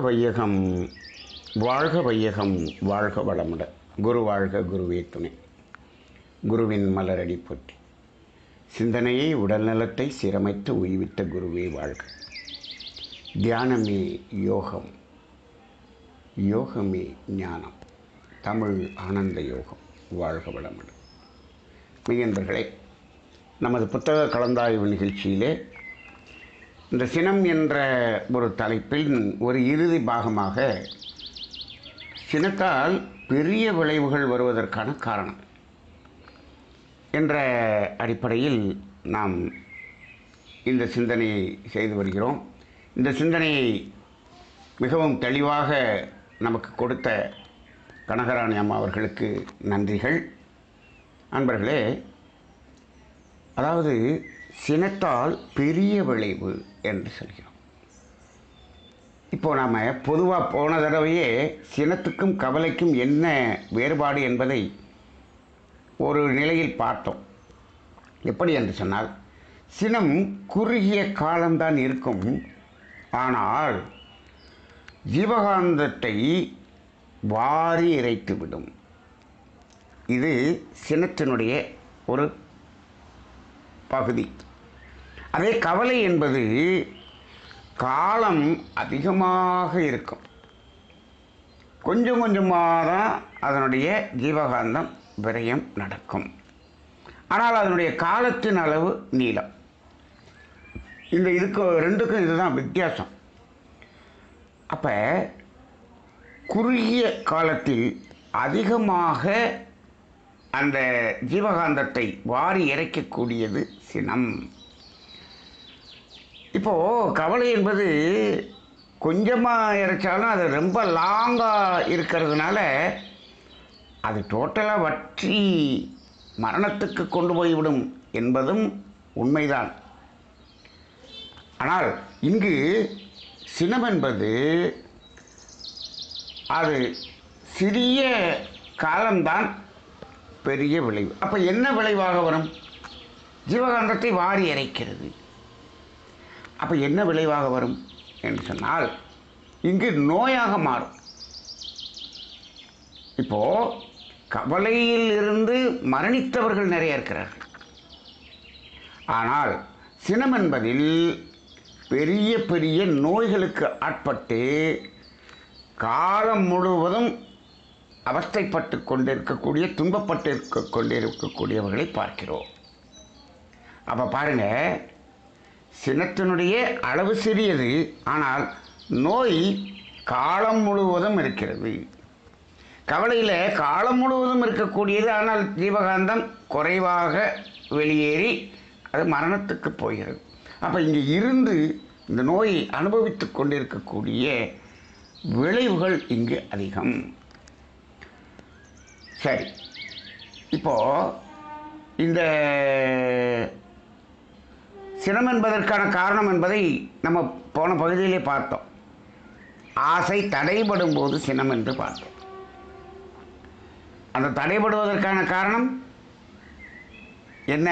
வையகம் வாழ்க வையகம் வாழ்க வளமுட. குரு வாழ்க குருவே துணை. குருவின் மலரடி போற்றி. சிந்தனையை உடல்நலத்தை சீரமைத்து உய்வித்த குருவே வாழ்க. தியானமே யோகம். யோகமே ஞானம். தமிழ் ஆனந்த யோகம் வாழ்க வளமுட. மெய்யன்பர்களே நமது புத்தக கலந்தாய்வு நிகழ்ச்சியிலே இந்த சினம் என்ற ஒரு தலைப்பின் ஒரு இறுதி பாகமாக சினத்தால் பெரிய விளைவுகள் வருவதற்கான காரணம் என்ற அடிப்படையில் நாம் இந்த சிந்தனையை செய்து வருகிறோம். இந்த சிந்தனையை மிகவும் தெளிவாக நமக்கு கொடுத்த கனகராணி அம்மா அவர்களுக்கு நன்றிகள். அன்பர்களே அதாவது சினத்தால் பெரிய விளைவு என்று சொல்கிறோம். இப்போ நாம் பொதுவாக போன தடவையே சினத்துக்கும் கவலைக்கும் என்ன வேறுபாடு என்பதை ஒரு நிலையில் பார்த்தோம். எப்படி என்று சொன்னால் சினம் குறுகிய காலம்தான் இருக்கும். ஆனால் ஜீவகாந்தத்தை வாரி இறைத்துவிடும் இது சினத்தினுடைய ஒரு பகுதி. அதே கவலை என்பது காலம் அதிகமாக இருக்கும். கொஞ்சம் கொஞ்சமாக தான் அதனுடைய ஜீவகாந்தம் விரயம் நடக்கும். ஆனால் அதனுடைய காலத்தின் அளவு நீளம். இந்த இதுக்கு ரெண்டுக்கும் இதுதான் வித்தியாசம். அப்போ குறுகிய காலத்தில் அதிகமாக அந்த ஜீவகாந்தத்தை வாரி இறைக்கக்கூடியது சினம். இப்போது கவலை என்பது கொஞ்சமாக இறைச்சாலும் அது ரொம்ப லாங்காக இருக்கிறதுனால அது டோட்டலாக வற்றி மரணத்துக்கு கொண்டு போய்விடும் என்பதும் உண்மைதான். ஆனால் இங்கு சினம் என்பது அது சிறிய காலம்தான் பெரிய விளைவு. அப்போ என்ன விளைவாக வரும்? ஜீவகாந்தத்தை வாரி இறைக்கிறது. அப்போ என்ன விளைவாக வரும் என்று சொன்னால் இங்கு நோயாக மாறும். இப்போ கவலையில் இருந்து மரணித்தவர்கள் நிறைய இருக்கிறார்கள். ஆனால் சினம் என்பதில் பெரிய பெரிய நோய்களுக்கு ஆட்பட்டு காலம் முழுவதும் அவஸ்தைப்பட்டு கொண்டிருக்கக்கூடிய துன்பப்பட்டு இருக்க கொண்டிருக்கக்கூடியவர்களை பார்க்கிறோம். அப்போ பாருங்க சினத்தினுடைய அளவு சிறியது ஆனால் நோய் காலம் முழுவதும் இருக்கிறது. கவலையில் காலம் முழுவதும் இருக்கக்கூடியது ஆனால் ஜீவகாந்தம் குறைவாக வெளியேறி அது மரணத்துக்கு போகிறது. அப்போ இங்கே இருந்து இந்த நோயை அனுபவித்து கொண்டிருக்கக்கூடிய விளைவுகள் இங்கு அதிகம். சரி இப்போது இந்த சினம் என்பதற்கான காரணம் என்பதை நம்ம போன பகுதியிலே பார்த்தோம். ஆசை தடைபடும் போது சினம் என்று பார்த்தோம். அந்த தடைபடுவதற்கான காரணம் என்ன?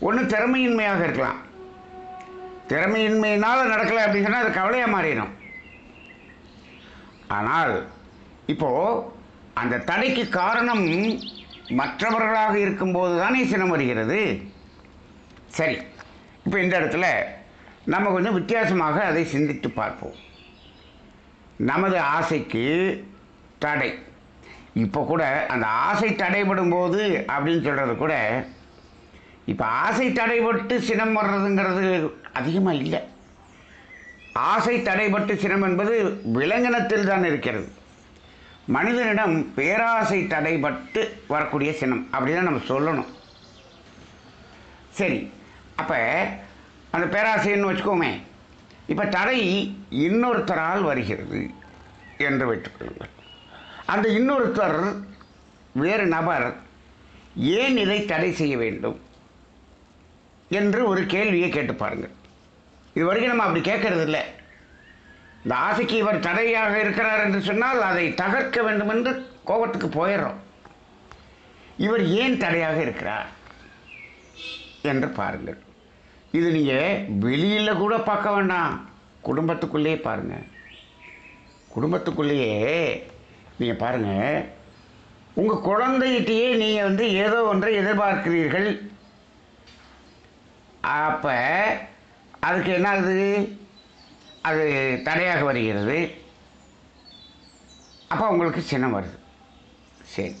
ஒன்று திறமையின்மையாக இருக்கலாம். திறமையின்மையினால் நடக்கலை அப்படின்னு சொன்னால் அது கவலையாக மாறிடும். ஆனால் இப்போது அந்த தடைக்கு காரணம் மற்றவர்களாக இருக்கும்போது தானே சினம் வருகிறது? சரி இப்போ இந்த இடத்துல நம்ம கொஞ்சம் வித்தியாசமாக அதை சிந்தித்து பார்ப்போம். நமது ஆசைக்கு தடை. இப்போ கூட அந்த ஆசை தடைபடும் போது அப்படின்னு சொல்கிறது கூட இப்போ ஆசை தடைபட்டு சினம் வர்றதுங்கிறது அதிகமாக இல்லை. ஆசை தடைபட்டு சினம் என்பது விலங்கினத்தில் தான் இருக்கிறது. மனிதனிடம் பேராசை தடைபட்டு வரக்கூடிய சினம் அப்படின்னு நம்ம சொல்லணும். சரி அப்போ அந்த பேராசைன்னு வச்சுக்கோமே இப்போ தடை இன்னொருத்தரால் வருகிறது என்று வைத்துக்கொள்ளுங்கள் அந்த இன்னொருத்தர் வேறு நபர் ஏன் இதை தடை செய்ய வேண்டும் என்று ஒரு கேள்வியை கேட்டு பாருங்கள். இது வரைக்கும் நம்ம அப்படி கேட்கறது இல்லை இந்த ஆசைக்கு இவர் தடையாக இருக்கிறார் என்று சொன்னால் அதை தகர்க்க வேண்டும் என்று கோபத்துக்கு போயிடுறோம். இவர் ஏன் தடையாக இருக்கிறார் என்று பாருங்கள். இது நீங்கள் வெளியில் கூட பார்க்க வேண்டாம். குடும்பத்துக்குள்ளேயே பாருங்கள் குடும்பத்துக்குள்ளேயே நீங்கள் பாருங்கள் உங்கள் குழந்தைகிட்டயே நீங்கள் வந்து ஏதோ ஒன்றை எதிர்பார்க்கிறீர்கள். அப்போ அதுக்கு என்ன ஆகுது அது தடையாக வருகிறது. அப்போ உங்களுக்கு சினம் வருது. சரி.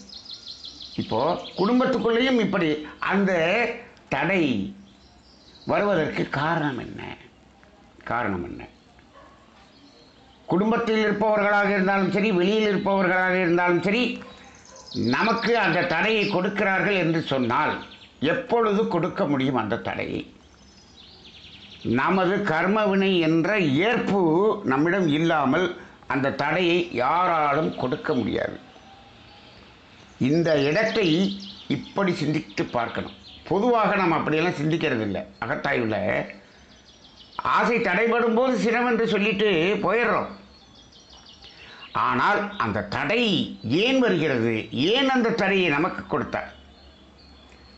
இப்போது குடும்பத்துக்குள்ளேயும் இப்படி அந்த தடை வருவதற்கு காரணம் என்ன? காரணம் என்ன? குடும்பத்தில் இருப்பவர்களாக இருந்தாலும் சரி வெளியில் இருப்பவர்களாக இருந்தாலும் சரி நமக்கு அந்த தடையை கொடுக்கிறார்கள் என்று சொன்னால் எப்பொழுது கொடுக்க முடியும் அந்த தடையை நமது கர்மவினை என்ற ஏற்பு நம்மிடம் இல்லாமல் அந்த தடையை யாராலும் கொடுக்க முடியாது. இந்த இடத்தை இப்படி சிந்தித்து பார்க்கணும். பொதுவாக நாம் அப்படியெல்லாம் சிந்திக்கிறது இல்லை அகத்தாய்வில். ஆசை தடைபடும் போது சினம் என்று சொல்லிட்டு போயிடுறோம். ஆனால் அந்த தடை ஏன் வருகிறது? ஏன் அந்த தடையை நமக்கு கொடுத்தார்?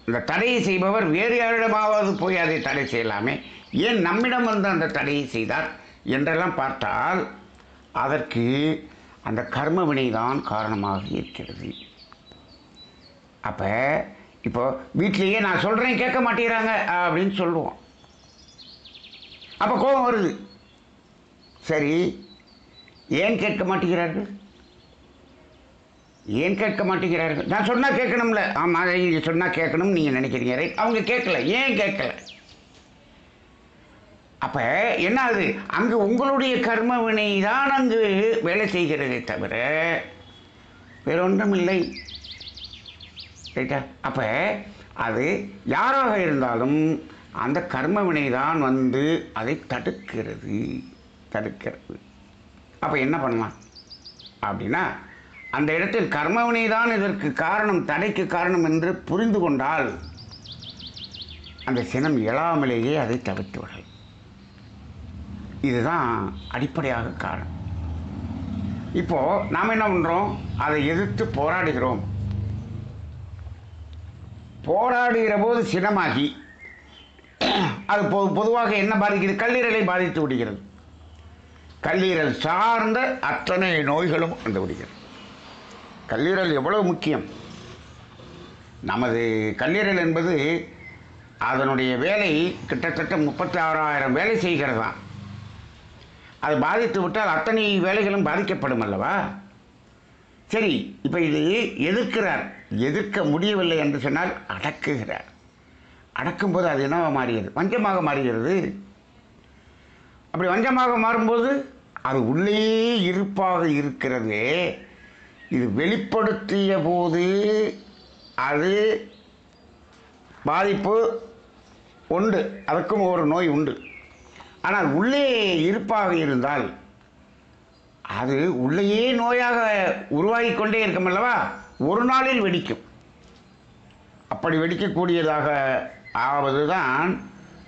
அந்த தடையை செய்பவர் வேறு யாரிடமாவது போய் அதை தடை செய்யலாமே? ஏன் நம்மிடம் வந்து அந்த தடையை செய்தார் என்றெல்லாம் பார்த்தால் அதற்கு அந்த கர்ம வினைதான் காரணமாக இருக்கிறது. அப்போ இப்போ வீட்லேயே நான் சொல்கிறேன் கேட்க மாட்டேங்கிறாங்க அப்படின்னு சொல்லுவோம். அப்போ கோபம் வருது. சரி ஏன் கேட்க மாட்டேங்கிறார்கள்? ஏன் கேட்க மாட்டேங்கிறார்கள்? நான் சொன்னால் கேட்கணும்ல. ஆமாம் நீங்கள் சொன்னால் கேட்கணும்னு நீங்கள் நினைக்கிறீங்க. ரைட் அவங்க கேட்கல. ஏன் கேட்கல? அப்போ என்ன ஆகுது அங்கு உங்களுடைய கர்ம வினை தான் அங்கு வேலை செய்கிறதே தவிர வேற ஒன்றும் இல்லை ரைட்டா அப்போ அது யாராக இருந்தாலும் அந்த கர்ம வினை தான் வந்து அதை தடுக்கிறது தடுக்கிறது. அப்போ என்ன பண்ணலாம்? அப்படின்னா அந்த இடத்தில் கர்மவினை தான் இதற்கு காரணம் தடைக்கு காரணம் என்று புரிந்து கொண்டால் அந்த சினம் எழாமலேயே அதை தவிர்த்து விடலாம். இதுதான் அடிப்படையாக காரணம். இப்போ நாம் என்ன பண்ணுறோம் அதை எதிர்த்து போராடுகிறோம். போராடுகிற போது சினமாகி அது பொ பொதுவாக என்ன பாதிக்கிறது கல்லீரலை பாதித்து விடுகிறது. கல்லீரல் சார்ந்த அத்தனை நோய்களும் வந்து விடுகிறது. கல்லீரல் எவ்வளவு முக்கியம்? நமது கல்லீரல் என்பது அதனுடைய வேலை கிட்டத்தட்ட முப்பத்தி ஆறாயிரம் வேலை தான் அது பாதித்து விட்டால் அத்தனை வேலைகளும் பாதிக்கப்படும் அல்லவா? சரி இப்போ இது எதிர்க்கிறார் எதிர்க்க முடியவில்லை என்று சொன்னால் அடக்குகிறார். அடக்கும்போது அது என்னவாக மாறுகிறது? வஞ்சமாக மாறுகிறது. அப்படி வஞ்சமாக மாறும்போது அது உள்ளே இருப்பாக இருக்கிறது. இது வெளிப்படுத்திய போது அது பாதிப்பு உண்டு. அதுக்கும் ஒரு நோய் உண்டு. ஆனால் உள்ளே இருப்பாக இருந்தால் அது உள்ளேயே நோயாக உருவாகி கொண்டே இருக்கும் அல்லவா? ஒரு நாளில் வெடிக்கும். அப்படி வெடிக்கக்கூடியதாக ஆவது தான்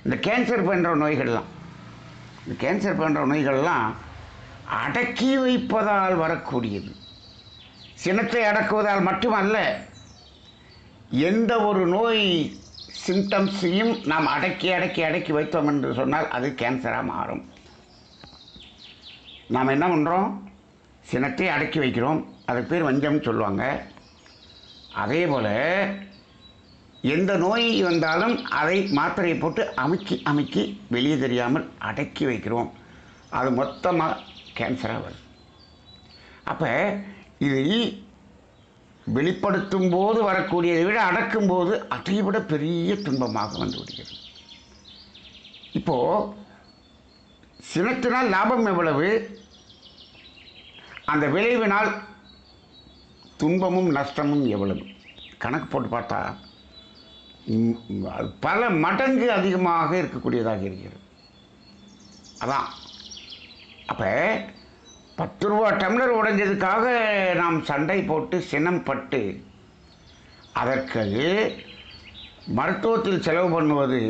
இந்த கேன்சர் போன்ற நோய்கள்லாம். இந்த கேன்சர் போன்ற நோய்கள்லாம் அடக்கி வைப்பதால் வரக்கூடியது. சினத்தை அடக்குவதால் மட்டுமல்ல எந்த ஒரு நோய் சிம்டம்ஸையும் நாம் அடக்கி அடக்கி அடக்கி வைத்தோம் என்று சொன்னால் அது கேன்சராக மாறும். நாம் என்ன பண்ணுறோம் சினத்தை அடக்கி வைக்கிறோம். அதுக்கு பேர் வஞ்சம்னு சொல்லுவாங்க. அதே போல் எந்த நோய் வந்தாலும் அதை மாத்திரையை போட்டு அமுக்கி அமுக்கி வெளியே தெரியாமல் அடக்கி வைக்கிறோம். அது மொத்தமாக கேன்சராக வருது. அப்போ இதை வெளிப்படுத்தும் போது வரக்கூடியதை விட அடக்கும் போது அதை விட பெரிய துன்பமாக வந்து விடுகிறது. இப்போது சினத்தினால் லாபம் எவ்வளவு? அந்த விளைவினால் துன்பமும் நஷ்டமும் எவ்வளவு? கணக்கு போட்டு பார்த்தா பல மடங்கு அதிகமாக இருக்கக்கூடியதாக இருக்கிறது. அதான். அப்போ பத்து ரூபா டம்ளர் உடைஞ்சதுக்காக நாம் சண்டை போட்டு சினம் பட்டு அதற்கு மருத்துவத்தில் செலவு பண்ணுவது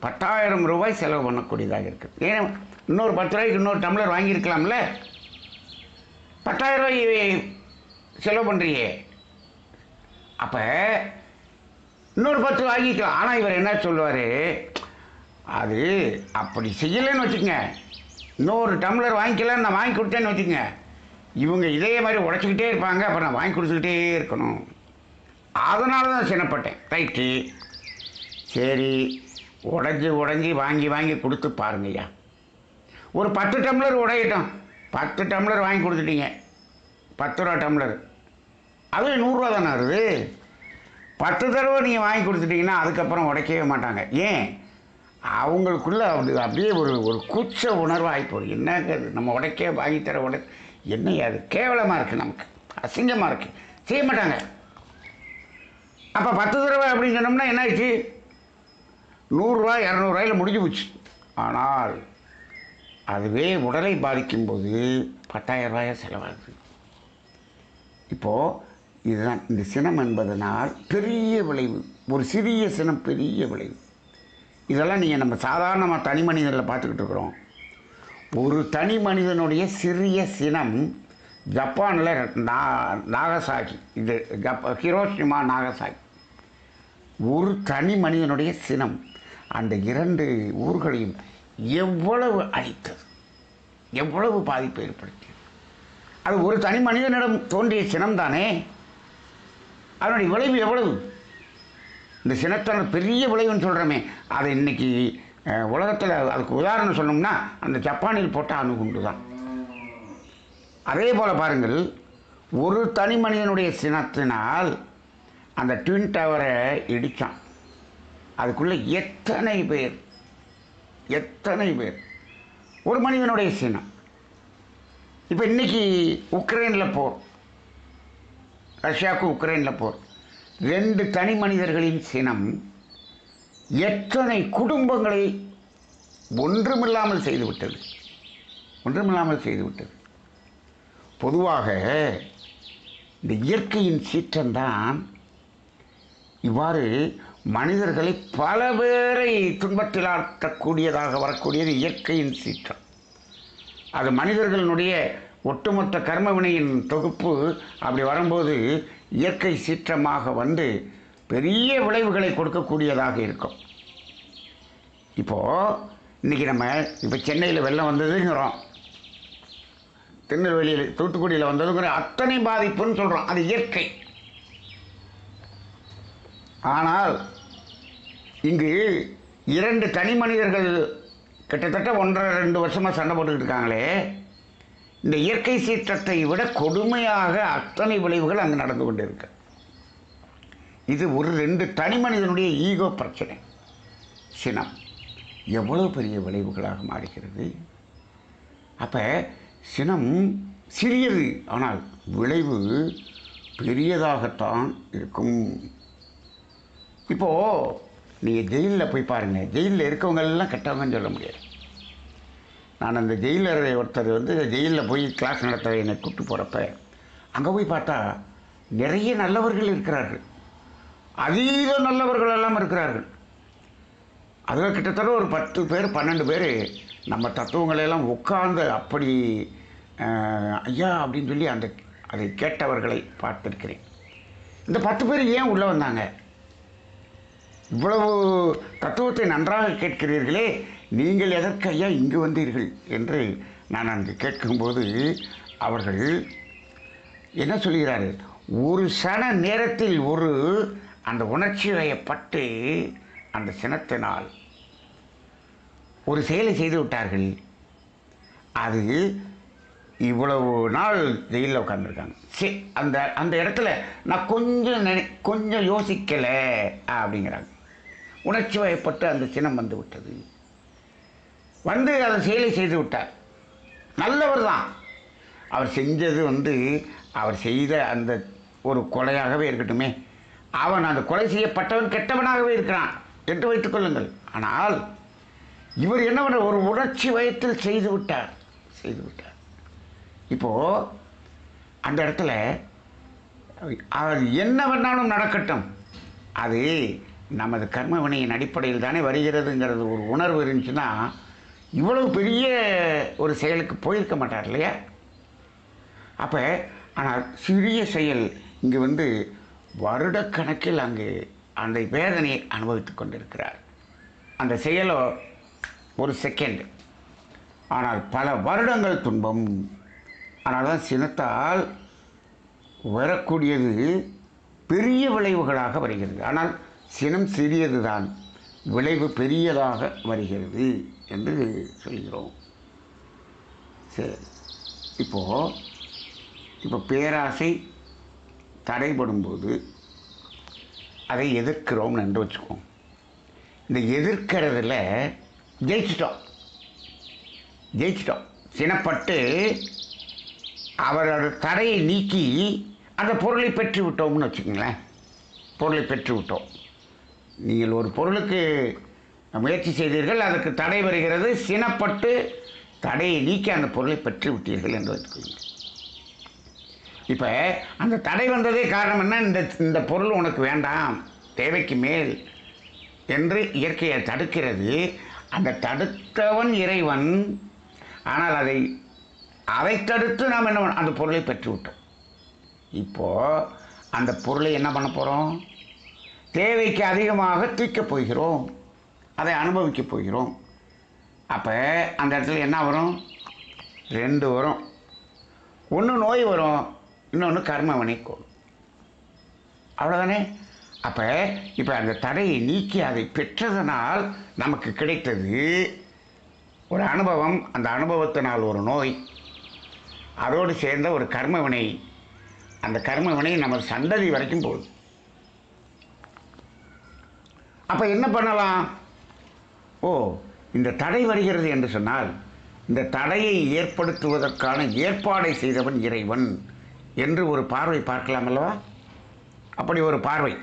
பத்தாயிரம் ரூபாய் செலவு பண்ணக்கூடியதாக இருக்குது. ஏன்னா இன்னொரு பத்து ரூபாய்க்கு இன்னொரு டம்ளர் வாங்கியிருக்கலாம்ல? பத்தாயிரம் ரூபாய் செலவு பண்ணுறியே அப்போ இன்னொரு பத்து வாங்கிக்கலாம். ஆனால் இவர் என்ன சொல்லுவார்? அது அப்படி செய்யலைன்னு வச்சுக்கோங்க. இன்னொரு டம்ளர் வாங்கிக்கலாம் நான் வாங்கி கொடுத்தேன்னு வச்சுக்கோங்க. இவங்க இதே மாதிரி உடைச்சிக்கிட்டே இருப்பாங்க. அப்போ நான் வாங்கி கொடுத்துக்கிட்டே இருக்கணும். அதனால தான் சின்னப்பட்டேன் ரைட்டு சரி. உடஞ்சி உடஞ்சி வாங்கி வாங்கி கொடுத்து பாருங்கய்யா. ஒரு பத்து டம்ளர் உடையட்டும். பத்து டம்ளர் வாங்கி கொடுத்துட்டீங்க. பத்து ரூபா டம்ளர். அது நூறுரூவா தானே வருது? பத்து தடவை நீங்கள் வாங்கி கொடுத்துட்டிங்கன்னா அதுக்கப்புறம் உடைக்கவே மாட்டாங்க. ஏன்? அவங்களுக்குள்ளே அப்படி அப்படியே ஒரு ஒரு கூச்ச உணர்வு ஆகிப்போகுது என்னங்க நம்ம உடைக்க வாங்கி தர உடை. என்ன அது? கேவலமாக இருக்குது நமக்கு. அசிங்கமாக இருக்குது செய்ய மாட்டாங்க. அப்போ பத்து தடவை அப்படின்னு சொன்னோம்னா என்ன ஆயிடுச்சு நூறுரூவா இரநூறுவாயில் முடிஞ்சு போச்சு. ஆனால் அதுவே உடலை பாதிக்கும்போது பத்தாயிரம் ரூபாயா செலவாகுது. இப்போது இதுதான் இந்த சினம் என்பதனால் பெரிய விளைவு ஒரு சிறிய சினம் பெரிய விளைவு. இதெல்லாம் நீங்கள் நம்ம சாதாரணமாக தனி மனிதனில் பார்த்துக்கிட்டு இருக்கிறோம். ஒரு தனி மனிதனுடைய சிறிய சினம் ஜப்பானில் நா நாகசாகி இது ஜப்ப ஹிரோஷிமா நாகசாகி. ஒரு தனி மனிதனுடைய சினம் அந்த இரண்டு ஊர்களையும் எவ்வளவு அழித்தது? எவ்வளவு பாதிப்பை ஏற்படுத்தியது? அது ஒரு தனி மனிதனிடம் தோன்றிய சினம் தானே அதனுடைய விளைவு எவ்வளவு? இந்த சினத்தான பெரிய விளைவுன்னு சொல்கிறோமே அதை இன்னைக்கு உலகத்தில் அதுக்கு உதாரணம் சொன்னோம்னா அந்த ஜப்பானில் போட்ட அணுகுண்டு தான் அதே போல் பாருங்கள் ஒரு தனி மனிதனுடைய சினத்தினால் அந்த ட்வின் டவரை இடித்தான் அதுக்குள்ளே எத்தனை பேர் எத்தனை பேர்? ஒரு மனிதனுடைய சினம் இப்போ இன்னைக்கு உக்ரைனில் போர். ரஷ்யாவுக்கு உக்ரைனில் போர். ரெண்டு தனி மனிதர்களின் சினம் எத்தனை குடும்பங்களை ஒன்றுமில்லாமல் செய்துவிட்டது? ஒன்றுமில்லாமல் செய்துவிட்டது. பொதுவாக இந்த இயற்கையின் சீற்றம்தான் இவ்வாறு மனிதர்களை பல பேரை துன்பத்தில் ஆட்டக்கூடியதாக வரக்கூடியது இயற்கையின் சீற்றம். அது மனிதர்களுடைய ஒட்டுமொத்த கர்மவினையின் தொகுப்பு. அப்படி வரும்போது இயற்கை சீற்றமாக வந்து பெரிய விளைவுகளை கொடுக்கக்கூடியதாக இருக்கும். இப்போது இன்றைக்கி நம்ம இப்போ சென்னையில் வெள்ளம் வந்ததுங்கிறோம். திருநெல்வேலியில் தூத்துக்குடியில் வந்ததுங்கிற அத்தனை பாதிப்புன்னு சொல்கிறோம் அது இயற்கை. ஆனால் இங்கு இரண்டு தனி மனிதர்கள் கிட்டத்தட்ட ஒன்றரை ரெண்டு வருஷமாக சண்டை போட்டுக்கிட்டு இருக்காங்களே. இந்த இயற்கை சீற்றத்தை விட கொடுமையாக அத்தனை விளைவுகள் அங்கே நடந்து கொண்டு இருக்கு இது ஒரு ரெண்டு தனி மனிதனுடைய ஈகோ பிரச்சனை. சினம் எவ்வளோ பெரிய விளைவுகளாக மாறுகிறது. அப்போ சினம் சிறியது ஆனால் விளைவு பெரியதாகத்தான் இருக்கும். இப்போது நீங்கள் ஜெயிலில் போய் பாருங்கள் ஜெயிலில் இருக்கவங்க எல்லாம் கெட்டவங்கன்னு சொல்ல முடியாது. நான் அந்த ஜெயிலர் ஒருத்தர் வந்து ஜெயிலில் போய் கிளாஸ் நடத்த என்னை கூப்பிட்டு போகிறப்ப அங்கே போய் பார்த்தா நிறைய நல்லவர்கள் இருக்கிறார்கள். அதீத நல்லவர்கள் எல்லாம் இருக்கிறார்கள். அதில் கிட்டத்தட்ட ஒரு பத்து பேர் பன்னெண்டு பேர் நம்ம தத்துவங்களையெல்லாம் உட்கார்ந்து அப்படி ஐயா அப்படின்னு சொல்லி அந்த அதை கேட்டவர்களை பார்த்துருக்கிறேன். இந்த பத்து பேர் ஏன் உள்ளே வந்தாங்க? இவ்வளவு தத்துவத்தை நன்றாக கேட்கிறீர்களே நீங்கள் எதற்கையா இங்கு வந்தீர்கள் என்று நான் அங்கு கேட்கும்போது அவர்கள் என்ன சொல்கிறார்கள்? ஒரு சன நேரத்தில் ஒரு அந்த உணர்ச்சி வயப்பட்டு அந்த சினத்தினால் ஒரு செயலை செய்து விட்டார்கள். அது இவ்வளவு நாள் ஜெயிலில் உட்காந்துருக்காங்க சரி அந்த அந்த இடத்துல நான் கொஞ்சம் நினை கொஞ்சம் யோசிக்கலை அப்படிங்கிறாங்க. உணர்ச்சி வயப்பட்டு அந்த சினம் வந்து விட்டது வந்து அந்த செயலை செய்து விட்டார். நல்லவர் தான். அவர் செஞ்சது வந்து அவர் செய்த அந்த ஒரு கொலையாகவே இருக்கட்டுமே. அவன் அந்த கொலை செய்யப்பட்டவன் கெட்டவனாகவே இருக்கிறான் என்று வைத்துக் கொள்ளுங்கள். ஆனால் இவர் என்ன பண்ண ஒரு உணர்ச்சி வயத்தில் செய்து விட்டார். செய்து விட்டார். இப்போது அந்த இடத்துல அது என்ன வேணாலும் நடக்கட்டும். அது நமது கர்ம வினையின் அடிப்படையில் தானே வருகிறதுங்கிறது ஒரு உணர்வு இருந்துச்சுன்னா இவ்வளவு பெரிய ஒரு செயலுக்கு போயிருக்க மாட்டார் இல்லையா? அப்போ ஆனால் சிறிய செயல் இங்கே வந்து வருடக்கணக்கில் அங்கு அந்த வேதனையை அனுபவித்துக் கொண்டிருக்கிறார். அந்த செயலோ ஒரு செகண்ட் ஆனால் பல வருடங்கள் துன்பம். ஆனால் தான் சினத்தால் வரக்கூடியது பெரிய விளைவுகளாக வருகிறது. ஆனால் சினம் சிறியது தான் விளைவு பெரியதாக வருகிறது என்று சொல்கிறோம். சரி. இப்போது இப்போ பேராசை தடைபடும்போது அதை எதிர்க்கிறோம்னு என்று வச்சுக்கோம். இந்த எதிர்க்கிறதுல ஜெயிச்சிட்டோம். ஜெயிச்சிட்டோம். சினப்பட்டு அவரோட தடையை நீக்கி அந்த பொருளை பெற்று விட்டோம்னு வச்சுக்கோங்களேன். பொருளை பெற்று விட்டோம் நீங்கள் ஒரு பொருளுக்கு முயற்சி செய்தீர்கள் அதற்கு தடை வருகிறது சினப்பட்டு தடையை நீக்கி அந்த பொருளை பெற்று விட்டீர்கள் என்று வைத்துக்கொள்ளுங்கள். இப்போ அந்த தடை வந்ததே காரணம் என்ன? இந்த இந்த பொருள் உனக்கு வேண்டாம் தேவைக்கு மேல் என்று இயற்கையை தடுக்கிறது. அந்த தடுத்தவன் இறைவன் ஆனால் அதை அதை தடுத்து நாம் என்ன பண்ண- அந்த பொருளை பெற்று விட்டோம். இப்போது அந்த பொருளை என்ன பண்ண போகிறோம் தேவைக்கு அதிகமாக தூக்கப் போகிறோம். அதை அனுபவிக்கப் போகிறோம். அப்போ அந்த இடத்துல என்ன வரும்? ரெண்டு வரும். ஒன்று நோய் வரும் இன்னொன்று கர்மவனை கூடும் அவ்வளோதானே அப்போ இப்போ அந்த தடையை நீக்கி அதை பெற்றதனால் நமக்கு கிடைத்தது ஒரு அனுபவம். அந்த அனுபவத்தினால் ஒரு நோய். அதோடு சேர்ந்த ஒரு கர்மவினை. அந்த கர்மவினை நம்ம சந்ததி வரைக்கும் போகுது. அப்போ என்ன பண்ணலாம்? ஓ இந்த தடை வருகிறது என்று சொன்னால் இந்த தடையை ஏற்படுத்துவதற்கான ஏற்பாடை செய்தவன் இறைவன் என்று ஒரு பார்வை பார்க்கலாம் அல்லவா? அப்படி ஒரு பார்வை.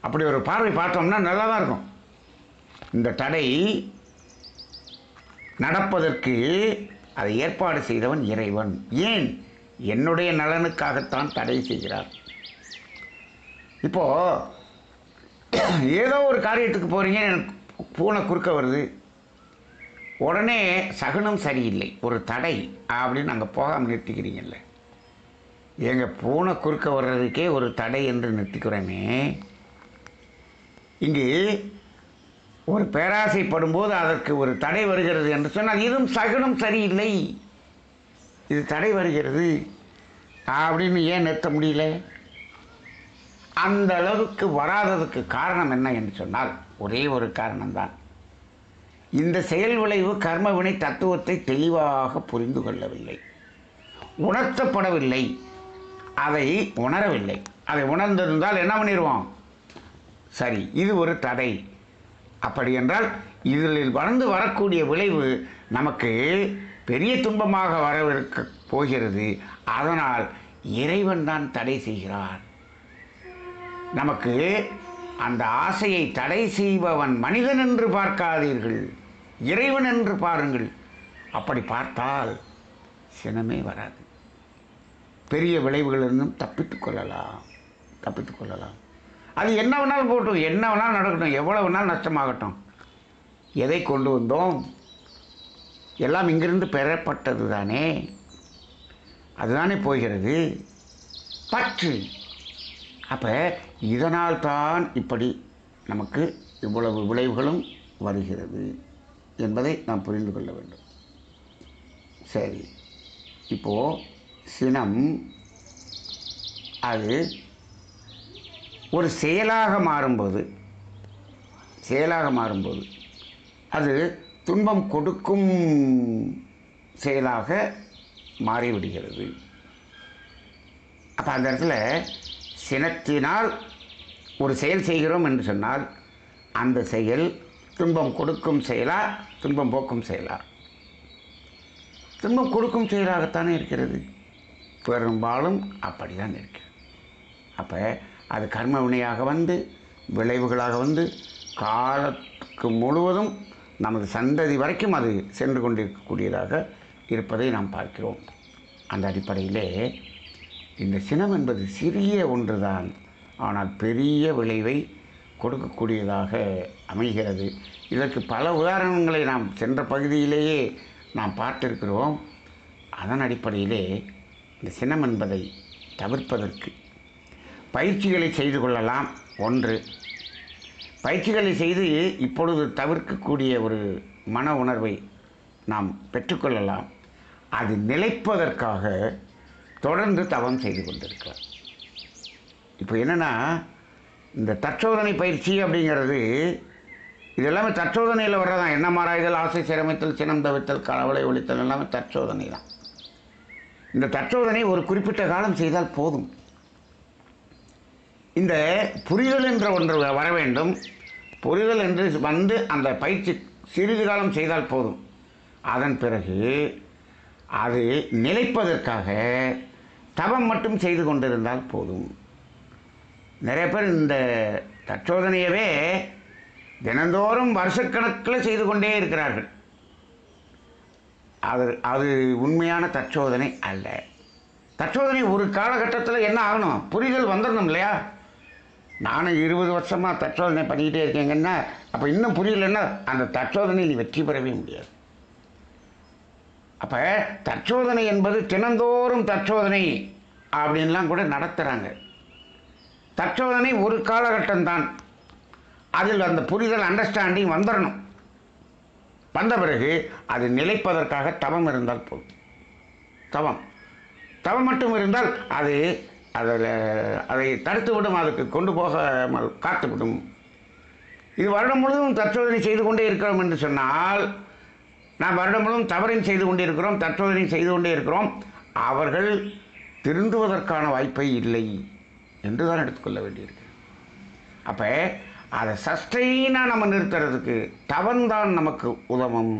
அப்படி ஒரு பார்வை பார்த்தோம்னா நல்லா தான் இருக்கும். இந்த தடை நடப்பதற்கு அதை ஏற்பாடு செய்தவன் இறைவன். ஏன்? என்னுடைய நலனுக்காகத்தான் தடை செய்கிறார். இப்போது ஏதோ ஒரு காரியத்துக்கு போகிறீங்க எனக்கு பூனை குறுக்க வருது. உடனே சகுனம் சரியில்லை ஒரு தடை அப்படின்னு அங்கே போகாமல் நிறுத்திக்கிறீங்கல்ல. எங்கள் பூனை குறுக்க வர்றதுக்கே ஒரு தடை என்று நிறுத்திக்கிறோமே. இங்கு ஒரு பேராசைப்படும் போது அதற்கு ஒரு தடை வருகிறது என்று சொன்னால் இதுவும் சகுனம் சரியில்லை. இது தடை வருகிறது. அப்படின்னு ஏன் நிறுத்த முடியல? அந்த அளவுக்கு வராததுக்கு காரணம் என்ன என்று சொன்னால் ஒரே ஒரு காரணம்தான். இந்த செயல் விளைவு கர்மவினை தத்துவத்தை தெளிவாக புரிந்து கொள்ளவில்லை. உணர்த்தப்படவில்லை. அதை உணரவில்லை. அதை உணர்ந்திருந்தால் என்ன பண்ணிடுவோம் சரி இது ஒரு தடை. அப்படி என்றால் இதில் வளர்ந்து வரக்கூடிய விளைவு நமக்கு பெரிய துன்பமாக வரவிருக்க போகிறது. அதனால் இறைவன் தான் தடை செய்கிறார் நமக்கு அந்த ஆசையை தடை செய்பவன் மனிதன் என்று பார்க்காதீர்கள் இறைவன் என்று பாருங்கள். அப்படி பார்த்தால் சினமே வராது. பெரிய விளைவுகளிலிருந்தும் தப்பித்துக் கொள்ளலாம் தப்பித்துக் கொள்ளலாம். அது என்ன வேணாலும் போட்டும் என்ன வேணாலும் நடக்கட்டும் எவ்வளோ வேணாலும் நஷ்டமாகட்டும். எதை கொண்டு வந்தோம்? எல்லாம் இங்கிருந்து பெறப்பட்டது தானே அதுதானே போகிறது. பற்று. அப்போ இதனால் தான் இப்படி நமக்கு இவ்வளவு விளைவுகளும் வருகிறது என்பதை நாம் புரிந்து கொள்ள வேண்டும். சரி. இப்போது சினம் அது ஒரு செயலாக மாறும்போது செயலாக மாறும்போது அது துன்பம் கொடுக்கும் செயலாக மாறிவிடுகிறது. அப்போ அந்த இடத்துல சினத்தினால் ஒரு செயல் செய்கிறோம் என்று சொன்னால் அந்த செயல் துன்பம் கொடுக்கும் செயலா துன்பம் போக்கும் செயலா? துன்பம் கொடுக்கும் செயலாகத்தானே இருக்கிறது. பெரும்பாலும் அப்படிதான் இருக்கிறது அப்போ அது கர்ம வினையாக வந்து விளைவுகளாக வந்து காலத்துக்கு முழுவதும் நமது சந்ததி வரைக்கும் அது சென்று கொண்டிருக்கக்கூடியதாக இருப்பதை நாம் பார்க்கிறோம். அந்த அடிப்படையிலே இந்த சினம் என்பது சிறிய ஒன்றுதான் ஆனால் பெரிய விளைவை கொடுக்கக்கூடியதாக அமைகிறது. இதற்கு பல உதாரணங்களை நாம் சென்ற பகுதியிலேயே நாம் பார்த்திருக்கிறோம். அதன் அடிப்படையிலே இந்த சினம் என்பதை தவிர்ப்பதற்கு பயிற்சிகளை செய்து கொள்ளலாம். ஒன்று பயிற்சிகளை செய்து இப்பொழுது தவிர்க்கக்கூடிய ஒரு மன உணர்வை நாம் பெற்றுக்கொள்ளலாம். அது நிலைப்பதற்காக தொடர்ந்து தவம் செய்து கொண்டிருக்கிறார். இப்போ என்னென்னா இந்த தற்சோதனை பயிற்சி அப்படிங்கிறது இது எல்லாமே தற்சோதனையில் வர்றதான் என்ன மாறாய்தல் ஆசை சிரமித்தல் சினம் தவித்தல் கவலை ஒழித்தல் எல்லாமே தற்சோதனை தான். இந்த தற்சோதனை ஒரு குறிப்பிட்ட காலம் செய்தால் போதும். இந்த புரிதல் என்ற ஒன்று வர வேண்டும். புரிதல் என்று வந்து அந்த பயிற்சி சிறிது காலம் செய்தால் போதும். அதன் பிறகு அது நிலைப்பதற்காக தவம் மட்டும் செய்து கொண்டிருந்தால் போதும். நிறைய பேர் இந்த தற்சோதனையவே தினந்தோறும் வருஷக்கணக்கில் செய்து கொண்டே இருக்கிறார்கள். அது அது உண்மையான தற்சோதனை அல்ல. தற்சோதனை ஒரு காலகட்டத்தில் என்ன ஆகணும்? புரிதல் வந்துடணும் இல்லையா? நானும் இருபது வருஷமாக தற்சோதனை பண்ணிக்கிட்டே இருக்கேங்கன்னா அப்போ இன்னும் புரியலன்னா அந்த தற்சோதனை நீ வெற்றி பெறவே முடியாது. அப்போ தற்சோதனை என்பது தினந்தோறும் தற்சோதனை அப்படின்லாம் கூட நடத்துகிறாங்க தற்சோதனை ஒரு காலகட்டம்தான். அதில் அந்த புரிதல் அண்டர்ஸ்டாண்டிங் வந்துடணும் வந்த பிறகு அது நிலைப்பதற்காக தவம் இருந்தால் போதும். தவம். தவம் மட்டும் இருந்தால் அது அதில் அதை தடுத்து விடும் அதுக்கு கொண்டு போகாமல் காத்து விடும் இது வருடம் முழுவதும் தற்சோதனை செய்து கொண்டே இருக்கிறோம் என்று சொன்னால் நாம் வருடங்களும் தவறின் செய்து கொண்டிருக்கிறோம் தற்சோதனையும் செய்து கொண்டே இருக்கிறோம் அவர்கள் திருந்துவதற்கான வாய்ப்பை இல்லை என்று தான் எடுத்துக்கொள்ள வேண்டியிருக்கு. அப்போ அதை சஸ்டெயினாக நம்ம நிறுத்துறதுக்கு தவன்தான் நமக்கு உதவும்.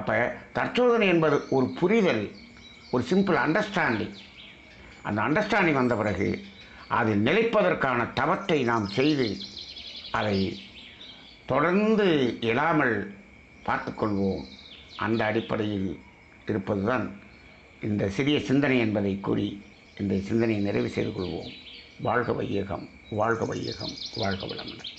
அப்போ தற்சோதனை என்பது ஒரு புரிதல் ஒரு சிம்பிள் அண்டர்ஸ்டாண்டிங் அந்த அண்டர்ஸ்டாண்டிங் வந்த பிறகு அது நிலைப்பதற்கான தவத்தை நாம் செய்து அதை தொடர்ந்து இயலாமல் பார்த்துக்கொள்வோம். அந்த அடிப்படையில் இருப்பதுதான் இந்த சிறிய சிந்தனை என்பதை கூறி இந்த சிந்தனையை நிறைவு செய்து கொள்வோம். வாழ்க வையகம் வாழ்க வையகம் வாழ்க வளமுடன்.